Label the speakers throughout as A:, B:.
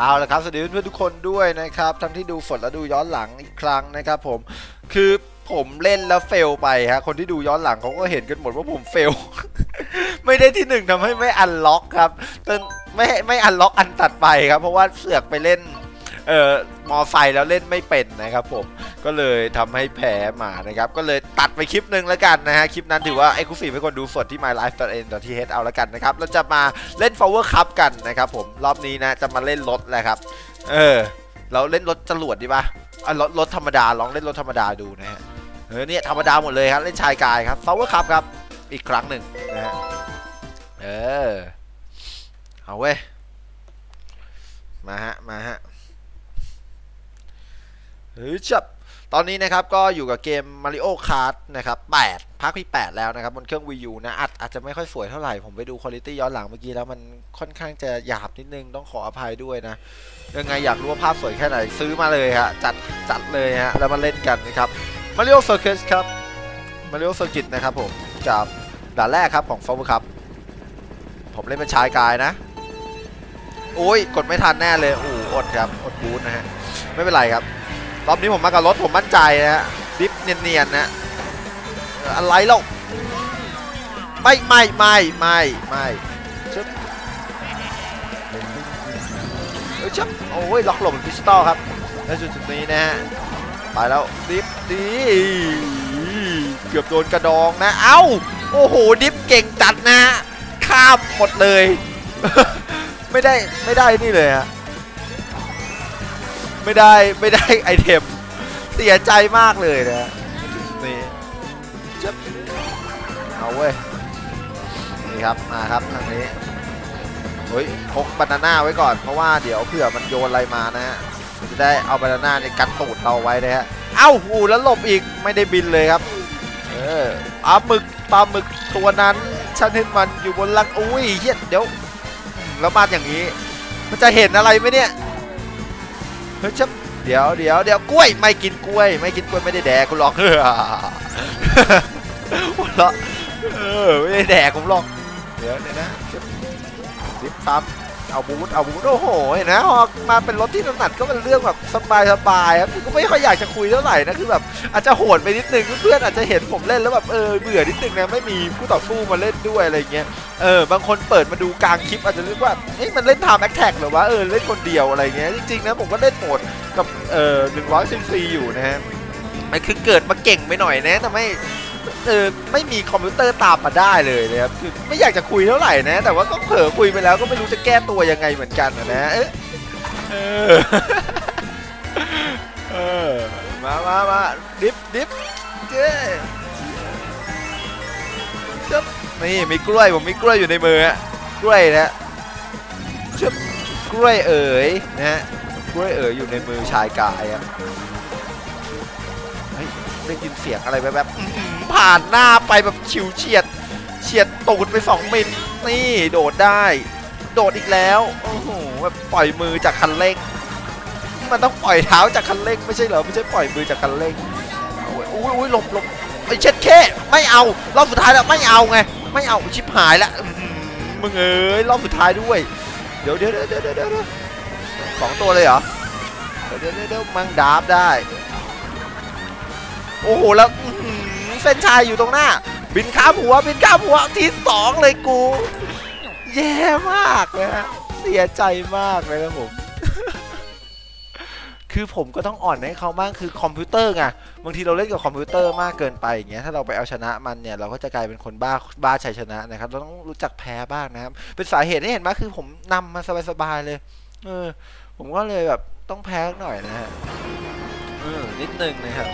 A: เอาละครับสวัสดีเพื่อนๆทุกคนด้วยนะครับทั้งที่ดูฝนและดูย้อนหลังอีกครั้งนะครับผมคือผมเล่นแล้วเฟลไปฮะคนที่ดูย้อนหลังเขาก็เห็นกันหมดว่าผมเฟล ไม่ได้ที่หนึ่งทำให้ไม่อันล็อกครับจนไม่ไม่อันล็อกอันตัดไปครับ เพราะว่าเสือกไปเล่นเอ่อมอไซค์แล้วเล่นไม่เป็นนะครับผม ก็เลยทำให้แพ้มานะครับ ก็เลยตัดไปคลิปหนึ่งแล้วกันนะฮะ คลิปนั้นถือว่าไอ้คุฟีให้คนดูสดที่ my life n t h เอาแล้วกันนะครับ เราจะมาเล่น power cup กันนะครับผม รอบนี้นะ จะมาเล่นรถแหละครับ เออ เราเล่นรถจรวดดีป่ะอะรถรถธรรมดา ลองเล่นรถธรรมดาดูนะฮะ เออ เนี่ยธรรมดาหมดเลยครับ เล่นชายกายครับ power cup ครับ อีกครั้งหนึ่งนะฮะ เออ เอาเว้ย มาฮะ มาฮะเฮ้ยจับ ตอนนี้นะครับก็อยู่กับเกม Mario Kart นะครับ8ภาคที่ 8 แล้วนะครับ บนเครื่อง Wii U นะอาจอาจจะไม่ค่อยสวยเท่าไหร่ ผมไปดูคุณภาพย้อนหลังเมื่อกี้แล้วมันค่อนข้างจะหยาบนิดนึง ต้องขออภัยด้วยนะ ยังไงอยากรู้ว่าภาพสวยแค่ไหน ซื้อมาเลยฮะ จัดจัดเลยฮะ แล้วมาเล่นกันนะครับ Mario Circus ครับ Mario Circuit นะครับผมกับด่านแรกครับของ f o r ครับ ผมเล่นเป็นชายกายนะโอ้ยกดไม่ทันแน่เลยโอ้อดครับอดบูทนะฮะไม่เป็นไรครับ รอบนี้ผมมากับรถผมมั่นใจนะฮะดิฟเนียนๆนะอะไรเล่าไม่ไม่ไม่ไม่ไม่ชึบเอ้ยชึบโอ้ยล็อกหลบเป็นพิสตอลครับในจุดจุดนี้นะฮะไปแล้วดิฟดีเกือบโดนกระดองนะเอ้าโอ้โหดิฟเก่งจัดนะข้ามหมดเลย ไม่ได้ไม่ได้นี่เลยฮะ ไม่ได้ไม่ได้ไอเทมเสียใจมากเลยนะนี่จะเอาเว้ยนี่ครับมาครับทางนี้เฮ้ยพกบานาน่าไว้ก่อนเพราะว่าเดี๋ยวเผื่อมันโยนอะไรมานะฮะจะได้เอาบานาน่าในกันตูดเราไว้นะฮะเอ้าหูแล้วหลบอีกไม่ได้บินเลยครับเออปลาหมึกปลาหมึกตัวนั้นฉันเห็นมันอยู่บนลังอุ้ยเฮียเดี๋ยวแล้วมาอย่างนี้ มันจะเห็นอะไรไหมเนี่ย เฮ้ยชับเดี๋ยวเดี๋ยวเดี๋ยวกล้วยไม่กินกล้วย ไม่กินกล้วยไม่ได้แดกกูหรอกเฮ้อหัวเราะเออไม่ได้แดกผมหรอกเดี๋ยวเดี๋ยวนะชับดิฟซ้ำ เอาบูทเอาบูทโอ้โหเห็นนะพอมาเป็นรถที่ถนัดก็เป็นเรื่องแบบสบายสบายครับก็ไม่ค่อยอยากจะคุยเท่าไหร่นะคือแบบอาจจะโหดไปนิดนึงเพื่อนอาจจะเห็นผมเล่นแล้วแบบเออเบื่อนิดนึงนะไม่มีผู้ต่อสู้มาเล่นด้วยอะไรเงี้ยเออบางคนเปิดมาดูกลางคลิปอาจจะนึกว่าเฮ้ยมันเล่นทม์แอคแท็กหรือว่าเออเล่นคนเดียวอะไรเงี้ยจริงๆนะผมก็เล่นโหมดกับเออหนึ่งร้อยซีซีอยู่นะฮะมันคือเกิดมาเก่งไปหน่อยนะแต่ไม่ เออไม่มีคอมพิวเตอร์ตามมาได้เลยนะครับคือไม่อยากจะคุยเท่าไหร่นะ แต่ว่าก็เผลอคุยไปแล้วก็ไม่รู้จะแก้ตัวยังไงเหมือนกันนะเอะเอเออมามามาดิฟดิฟเจ๊บนี่มีกล้วยผมมีกล้วยอยู่ในมือฮะกล้วยนะชึบกล้วยเอ๋ยนะฮะกล้วยเอ๋ยอยู่ในมือชายกายอะเฮ้ยได้ยินเสียงอะไรแวบๆ ผ่านหน้าไปแบบฉิวเฉียดเฉียดตูดไปสองมิลนี่โดดได้ โดดอีกแล้วโอ้โหแบบปล่อยมือจากคันเร่งมันต้องปล่อยเท้าจากคันเร่งไม่ใช่เหรอไม่ใช่ปล่อยมือจากคันเร่งเอาเว้ยอุ้ยอุ้ยหลบหลบไอเช็ดแค่ไม่เอารอบสุดท้ายแล้วไม่เอาไง ไม่เอาชิบหายแล้วมึงเอ้ยรอบสุดท้ายด้วย เดี๋ยวเดี๋ยวเดี๋ยวเดี๋ยวสองตัวเลยเหรอเดี๋ยวเดี๋ยวเดี๋ยวมังดาบได้ โอ้โหแล้ว เส้นชัยอยู่ตรงหน้า บินข้ามหัวบินข้ามหัวที่สองเลยกู แย่มากเลยฮะเสียใจมากเลยครับผมคือผมก็ต้องอ่อนให้เขาบ้างคือคอมพิวเตอร์ไงบางทีเราเล่นกับคอมพิวเตอร์มากเกินไปอย่างเงี้ยถ้าเราไปเอาชนะมันเนี่ยเราก็จะกลายเป็นคนบ้าบ้าชัยชนะนะครับเราต้องรู้จักแพ้บ้างนะครับ เป็นสาเหตุที่เห็นไหมคือผมนำมาสบายๆเลย เออ ผมก็เลยแบบต้องแพ้หน่อยนะฮะเออนิดนึงนะครับ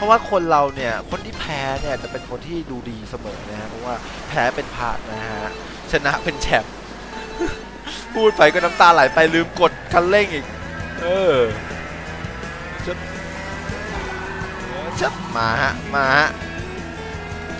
A: ราะว่าคนเราเนี่ยคนที่แพ้เนี่ยจะเป็นคนที่ดูดีเสมอนะฮะเพราะว่าแพ้เป็นพาดนะฮะชนะเป็นแชมป์พูดไปก็น้ำตาไหลไปลืมกดคันเร่งอีก เออชับชับมาฮะมาฮะ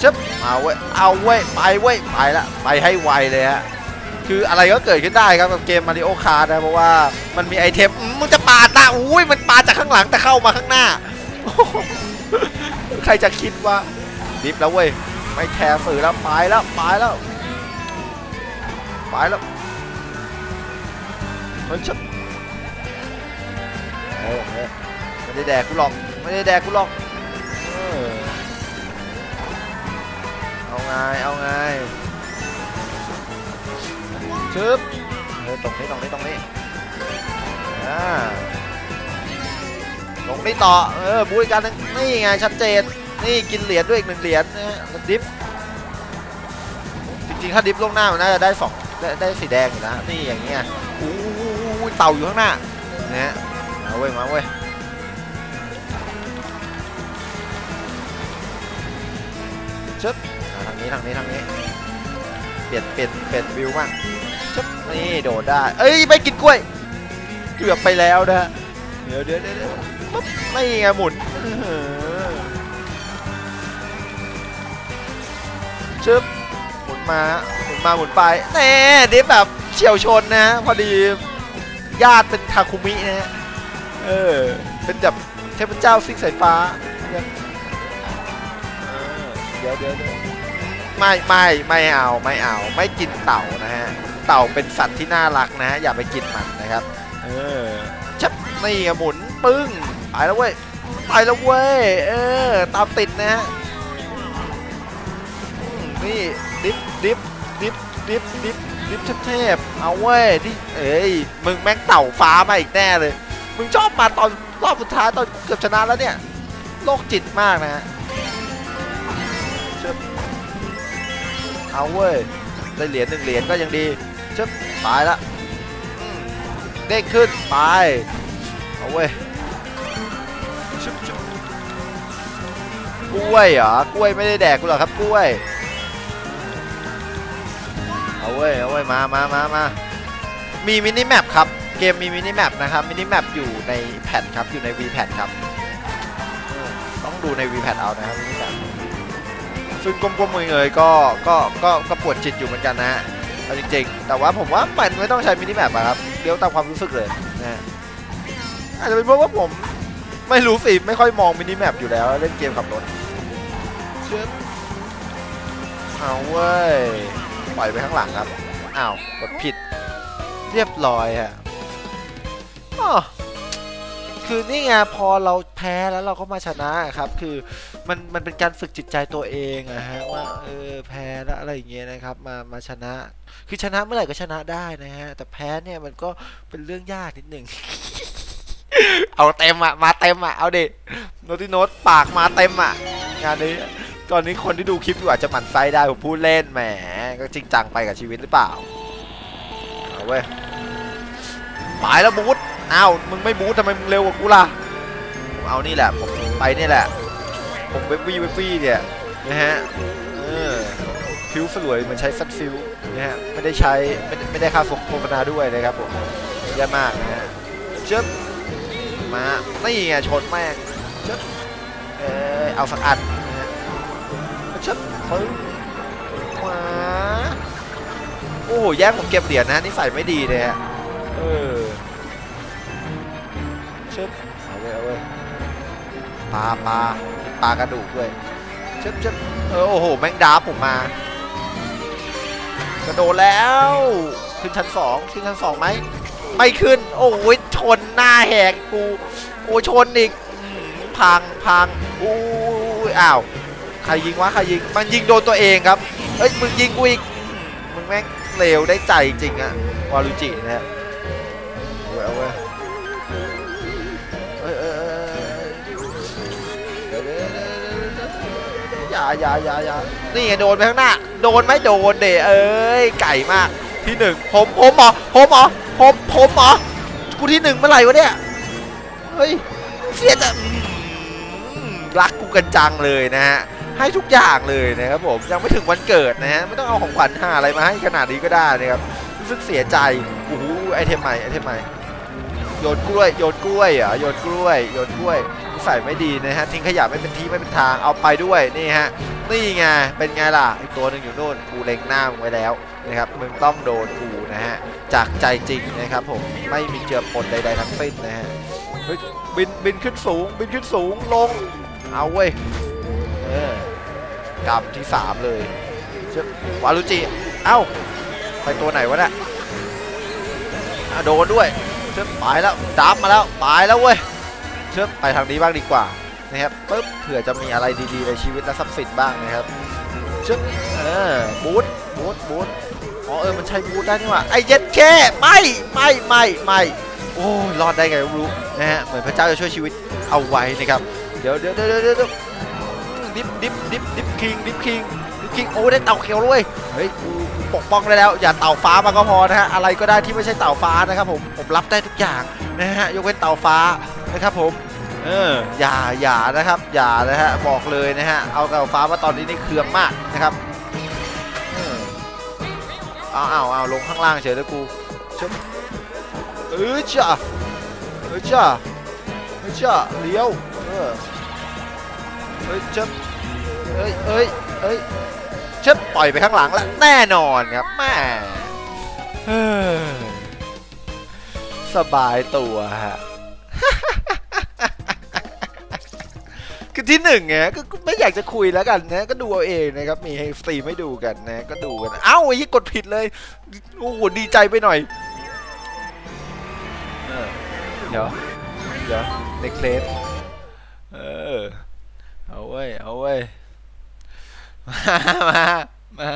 A: ชับเอาเว้ยเอาเว้ยไปเว้ยไปละไปให้ไวเลยฮะคืออะไรก็เกิดขึ้นได้ครับกับเกมมาริโอคาร์นะเพราะว่ามันมีไอเทมมึงจะปาดนะอุ้ยมันปาจากข้างหลังแต่เข้ามาข้างหน้า ใครจะคิดว่าดิฟแล้วเว้ย ไม่แคร์สื่อแล้วไปแล้วไปแล้วไปแล้วเฮ้ยชับออเออไม่ได้แดกกูหรอก ไม่ได้แดกกูหรอก เอาไง เอาไงชึบเออตรงนี้ตรงนี้ตรงนี้ นี้ต่อเออบุยกันนี่ไงชัดเจนนี่กินเหรียญด้วยอีกหนึ่งเหรียญนะฮะดิฟจริงๆถ้าดิฟล่วงหน้ามันน่าจะได้สองได้ได้สีแดงอยู่นะนี่อย่างเงี้ยอู้หูเต่าอยู่ข้างหน้านะฮะมาเว้ยมาเว้ยชึบทางนี้ทางนี้ทางนี้เปลี่ยนเปลี่ยนเปลี่ยนวิวบ้างชึบนี่โดดได้เอ้ยไม่กินกล้วยเกือบไปแล้วนะฮะเดี๋ยวเดี๋ยวเดี๋ยวเดี๋ยว ปุ๊บไม่ไงหมุนชึบหมุนมาหมุนมาหมุนไปแน่ดิฟแบบเฉียวชนนะฮะพอดีญาติเป็นทาคุมินะฮะเออเป็นแบบเทพเจ้าซิกสายฟ้าเดี๋ยวเดี๋ยวเดี๋ยวไม่ไม่ไม่เอาไม่เอาไม่กินเต่านะฮะเต่าเป็นสัตว์ที่น่ารักนะฮะอย่าไปกินมันนะครับ เออชับนี่หมุนปึ้ง ไปแล้วเว้ยไปแล้วเว้ยเออตามติดนะฮะนี่ดิฟดิฟดิฟดิฟดิฟดิฟเทพเอาเว้ยที่เอ้ยมึงแม่งเต่าฟ้ามาอีกแน่เลย มึงชอบมาตอนรอบสุดท้ายตอนเกือบชนะแล้วเนี่ยโรคจิตมากนะฮะเอาเว้ยได้เหรียญหนึ่งเหรียญก็ยังดีชึบไปละเด้งขึ้นไปเอาเว้ย กล้วยเหรอกล้วยไม่ได้แดกกูหรอกครับกล้วย เอาเว้ยเอาเว้ยมามามามามีมินิแมปครับเกมมีมินิแมปนะครับมินิแมปอยู่ในแผ่นครับอยู่ใน V แผ่นครับ ต้องดูใน V แผ่นเอานะครับมินิแมปซึ่งก้มๆเงยๆก็ก็ก็ก็ปวดจิตอยู่เหมือนกันนะฮะจริงๆ แต่ว่าผมว่ามันไม่ต้องใช้มินิแมปอะครับเดี๋ยวตามความรู้สึกเลยนะฮะอาจจะเป็นเพราะว่าผมไม่รู้สิไม่ค่อยมองมินิแมปอยู่แล้วเล่นเกมขับรถ ชื่อเอาเว้ย ปล่อยไปข้างหลังครับ อ้าวกดผิด เรียบร้อยฮะอ้อคือนี่ไงพอเราแพ้แล้วเราก็มาชนะครับ คือมันมันเป็นการฝึกจิตใจตัวเองอะฮะว่าเออแพ้แล้วอะไรอย่างเงี้ยนะครับ มามาชนะ คือชนะเมื่อไหร่ก็ชนะได้นะฮะแต่แพ้เนี่ยมันก็เป็นเรื่องยากนิดหนึ่งเอาเต็มอะมาเต็มอะเอาดิโนติโนตปากมาเต็มอะงานนี้ ตอนนี้คนที่ดูคลิปอยู่อาจจะหมั่นไส้ได้ผมพูดเล่นแหมก็จริงจังไปกับชีวิตหรือเปล่าเอาเว้ยไปแล้วบูทอ้าวมึงไม่บูททำไมมึงเร็วกว่ากูล่ะผมเอานี่แหละผมไปนี่แหละ ผมเวฟวี่เวฟวี่เนี่ยนะฮะเออฟิวสวยเหมือนใช้ฟัดฟิวนะฮะไม่ได้ใช้ไม่ได้ไม่ได้ค่าโฆษณาด้วยนะครับผมเยอะมากนะฮะเชิบมานี่ไงชนแม่งเชิบเออเอาสักอัน ชิบปึ้งขวาโอ้โหแย่งผมเก็บเหรียญนะนิสัยไม่ดีเลยฮะเออชิบเอาไว้เอาไว้ปลาปลาปลากระดูกด้วยชิบชิบเออโอ้โหแมงดาผมมากระโดดแล้วขึ้นชั้นสองขึ้นชั้นสองไหมไม่ขึ้น โอ้ยชนหน้าแหกกูโอ้ชนอีกพังพังอู้อ้าว ใครยิงวะใครยิงมันยิงโดนตัวเองครับเฮ้ยมึงยิงกูอีกมึงแม่งเลวได้ใจจริงอะวารุจินะฮะเว้ยเอาเว้ยเอ้ยเอ้ยเอ้ยเอ้ยเดี๋ยวเดี๋ยวเดี๋ยวเดี๋ยวเดี๋ยวอย่าอย่าอย่าอย่านี่ไงโดนไปข้างหน้า โดนไหมโดนเดเอ้ยไก่มากที่หนึ่งผมผมหรอผมหรอผมผมหรอกูที่หนึ่งเมื่อไหร่วะเนี่ยเฮ้ยเสียจะรักกูกันจังเลยนะฮะ ให้ทุกอย่างเลยนะครับผมยังไม่ถึงวันเกิดนะฮะไม่ต้องเอาของขวัญหาอะไรมาให้ขนาดนี้ก็ได้นะครับรู้สึกเสียใจโอ้โหไอเทมใหม่ไอเทมใหม่โยนกล้วยโยนกล้วยเหรอโยนกล้วยโยนกล้วยนิสัยไม่ดีนะฮะทิ้งขยะไม่เป็นที่ไม่เป็นทางเอาไปด้วยนี่ฮะนี่ไงเป็นไงล่ะอีกตัวหนึ่งอยู่โน่นกูเล็งหน้ามึงไว้แล้วนะครับมึงต้องโดนกูนะฮะจากใจจริงนะครับผมไม่มีเจือปนใดๆทั้งสิ้นนะฮะบินบินขึ้นสูงบินขึ้นสูงลงเอาเว้ยเออ กำที่สามเลยเชื่อวารุจิ เอ้า ไปตัวไหนวะเนี่ยอะโดนด้วยเชื่อไปแล้วดับมาแล้วไปแล้วเว้ยเชื่อไปทางนี้บ้างดีกว่านะครับปึ๊บเผื่อจะมีอะไรดีๆในชีวิตและทรัพย์สินบ้างนะครับเชื่อเออบูทบูทบูทอ๋อเออมันใช้บูทได้นี่หว่าไอ้เย็ดแค่ไม่ไม่ไม่ไม่โอ้ยรอดได้ไงไม่รู้นะฮะเหมือนพระเจ้าจะช่วยชีวิตเอาไว้นะครับเดี๋ยวเดี๋ยวเดี๋ยวเดี๋ยวเดี๋ยวดิฟดิฟดิฟดิฟ คิงดิฟคิงดิฟคิงโอ้ได้เต่าเขียวด้วยเฮ้ยกูกูปกป้องได้แล้ว อย่าเต่าฟ้ามาก็พอนะฮะอะไรก็ได้ที่ไม่ใช่เต่าฟ้านะครับผมผมรับได้ทุกอย่างนะฮะยกเว้นเต่าฟ้านะครับผมเอออย่าอย่านะครับ อย่านะฮะบอกเลยนะฮะเอาเต่าฟ้ามาตอนนี้นี่เคืองมากนะครับเออเอาเอาเอาลงข้างล่างเฉยเลยกูชึบเออจ้าเออจ้าเออจ้าเลี้ยวเออเอ้ยชึบ เอ้ยเอ้ยเอ้ยชึบปล่อยไปข้างหลังแล้วแน่นอนครับแม่เฮ้ยสบายตัวฮะคือที่หนึ่งไงก็ไม่อยากจะคุยแล้วกันนะก็ดูเอาเองนะครับมีให้สตรีมให้ดูกันนะก็ดูกันเอ้าไอ้ยี่กดผิดเลยโอ้โหดีใจไปหน่อยเออเดี๋ยวเดี๋ยวเน็กเลสเออเอาเว้เอาเว้ มามา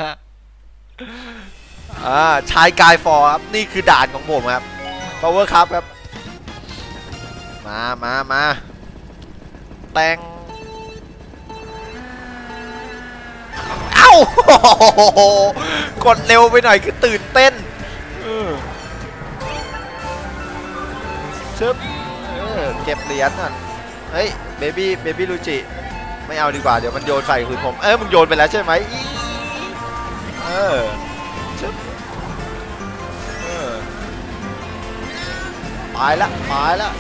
A: อ่าชายกายฟอร์ครับ นี่คือด่านของผมครับ power ครับครับ มามามาแตงเอ้ากดเร็วไปหน่อยคือตื่นเต้นเชึบเอเก็บเหรียญก่อน เฮ้ย เบบี้ เบบี้ลูจิ ไม่เอาดีกว่าเดี๋ยวมันโยนใส่คืนผม เออมึงโยนไปแล้วใช่ไหมเออชึบเออไปละไปละ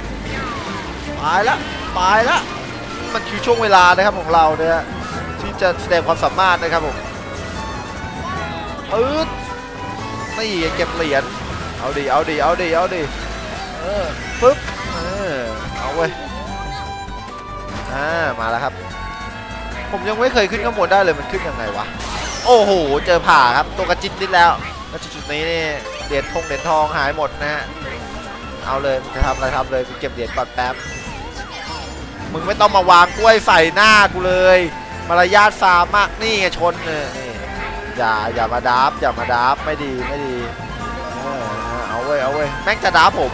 A: ไปละไปละมันคือช่วงเวลานะครับของเราเนี่ยที่จะแสดงความสามารถนะครับผมอืดนี่เก็บเหรียญเอาดิเอาดิเอาดิเอาดิเออปึ๊บเออเอาเว้ยอ่ามาแล้วครับ ผมยังไม่เคยขึ้นข้างบนได้เลยมันขึ้นยังไงวะ โอ้โห เจอผ่าครับ ตัวกระจิตนิดแล้วแล้วจุดนี้นี่เหรียญทองเหรียญทองหายหมดนะฮะ เอาเลยมึงจะทำอะไรทำเลยกูเก็บเหรียญก่อนแป๊บ มึงไม่ต้องมาวางกล้วยใส่หน้ากูเลย มารยาทฟาร์มากนี่ไงชนเลยนี่อย่าอย่ามาดับอย่ามาดับไม่ดีไม่ดีเออเอาเว้ยเอาเว้ยแม่งจะดับผม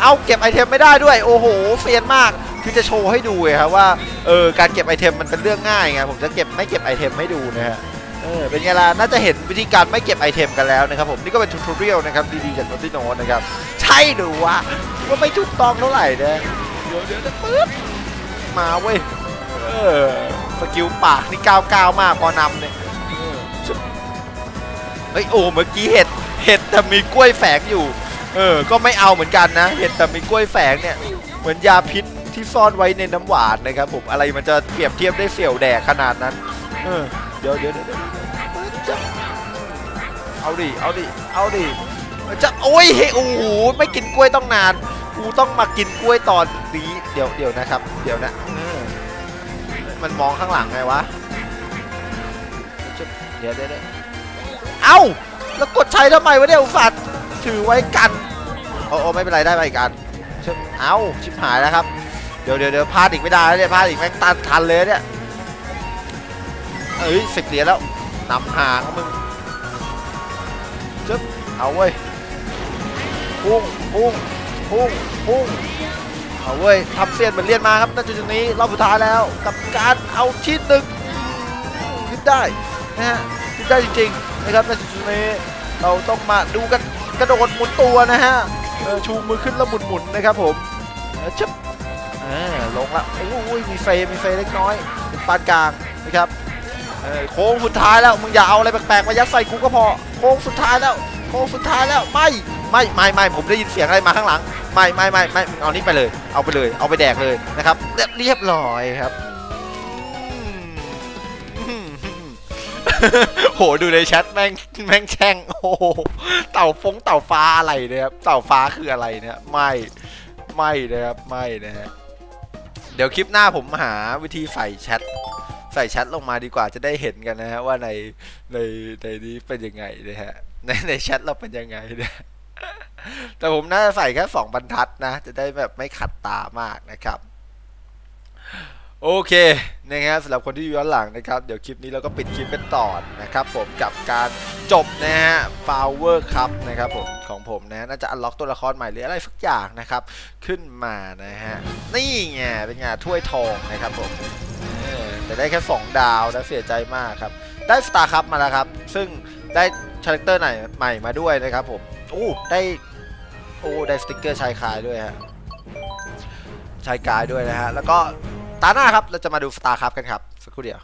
A: เอาเก็บไอเทมไม่ได้ด้วย โอ้โหเฟียนมาก คือจะโชว์ให้ดูไงครับว่าเออการเก็บไอเทมมันเป็นเรื่องง่ายไงผมจะเก็บไม่เก็บไอเทมให้ดูนะฮะเออเป็นไงล่ะน่าจะเห็นวิธีการไม่เก็บไอเทมกันแล้วนะครับผมนี่ก็เป็นทูทอเรียลนะครับดีๆจากโนติโนนะครับใช่หรือวะว่าไม่ถูกต้องเท่าไหร่นะเดี๋ยวเดี๋ยวนะปึ๊บมาเว้ยเออสกิลปากนี่ก้าวก้าวมากพอนำเนี่ยเออชึบเฮ้ยโอ้เมื่อกี้เห็ดเห็ดแต่มีกล้วยแฝงอยู่เออก็ไม่เอาเหมือนกันนะ เห็ดแต่มีกล้วยแฝงเนี่ยเหมือนยาพิษ ที่ซ่อนไว้ในน้ำหวานนะครับผมอะไรมันจะเปรียบเทียบได้เสี่ยวแดกขนาดนั้นเออเดี๋ยวเดี๋ยวเดี๋ยวเดี๋ยวปึ๊บจะเอาดิเอาดิเอาดิจะโอ้ยเฮ้โอ้โหไม่กินกล้วยต้องนานกูต้องมากินกล้วยตอนนี้เดี๋ยวเดี๋ยวนะครับ เดี๋ยวนะมันมองข้างหลังไงวะเดี๋ยวเดี๋ยวเอ้าแล้วกดใช้ทำไมวะเนี่ยอุตส่าห์ถือไว้กันโอ้ไม่เป็นไรได้ไปอีกอันเอ้าชิบหายแล้วครับ เดี๋ยวเดี๋ยวเดี๋ยวพลาดอีกไม่ได้แล้วเนี่ยพลาดอีกแม่งตันทันเลยเนี่ยเอ้ยสิบเหรียญแล้วนำห่างมึงชึบเอาเว้ยพุ่งพุ่งพุ่งพุ่งเอาเว้ยทำเสียนเหมือนเรียนมาครับณจุดจุดนี้รอบสุดท้ายแล้ว กับการเอาที่หนึ่งขึ้นได้นะฮะขึ้นได้จริงๆนะครับณจุดจุดนี้เราต้องมาดูกันกระโดดหมุนตัวนะฮะชูมือขึ้นแล้วหมุนๆนะครับผมเออชึบ อ่าลงละโอ้ยมีเฟย์มีเฟย์เล็กน้อยเป็นปานกลางนะครับเออโค้งสุดท้ายแล้วมึงอย่าเอาอะไรแปลกๆมายัดใส่กูก็พอโค้งสุดท้ายแล้วโค้งสุดท้ายแล้วไม่ไม่ไม่ไม่ผมได้ยินเสียงอะไรมาข้างหลัง ไม่ไม่ไม่ไม่เอานี่ไปเลย เอาไปเลย เอาไปแดกเลยนะครับเรียบร้อยครับโหดูในแชทแม่งแม่งแช่งโอ้โหเต่าฟงเต่าฟ้าอะไรเนี่ยครับเต่าฟ้าคืออะไรเนี่ยไม่ไม่นะครับไม่นะฮะ เดี๋ยวคลิปหน้าผมหาวิธีใส่แชทใส่แชทลงมาดีกว่าจะได้เห็นกันนะฮะว่าในในในนี้เป็นยังไงนะฮะในในแชทเราเป็นยังไงนะแต่ผมน่าจะใส่แค่สองบรรทัดนะ จะได้แบบไม่ขัดตามากนะครับ โอเคนะครับสำหรับคนที่อยู่ย้อนหลังนะครับ เดี๋ยวคลิปนี้เราก็ปิดคลิปกันต่อนะครับผมกับการจบนะฮะฟาวเวอร์คัพนะครับผมของผมนะน่าจะอันล็อกตัวละครใหม่หรืออะไรสักอย่างนะครับ ขึ้นมานะฮะ นี่ไงเป็นไงถ้วยทองนะครับผมแต่ได้แค่ 2 ดาวนะเสียใจมากครับ ได้สตาร์คัพมาแล้วครับ ซึ่งได้คาแรคเตอร์ไหนใหม่มาด้วยนะครับผมโอ้ได้โอ้ได้สติกเกอร์ชายคายด้วยฮะชายกายด้วยนะฮะแล้วก็ ตาหน้าครับ เราจะมาดูสตาร์คับกันครับ สักครู่เดียว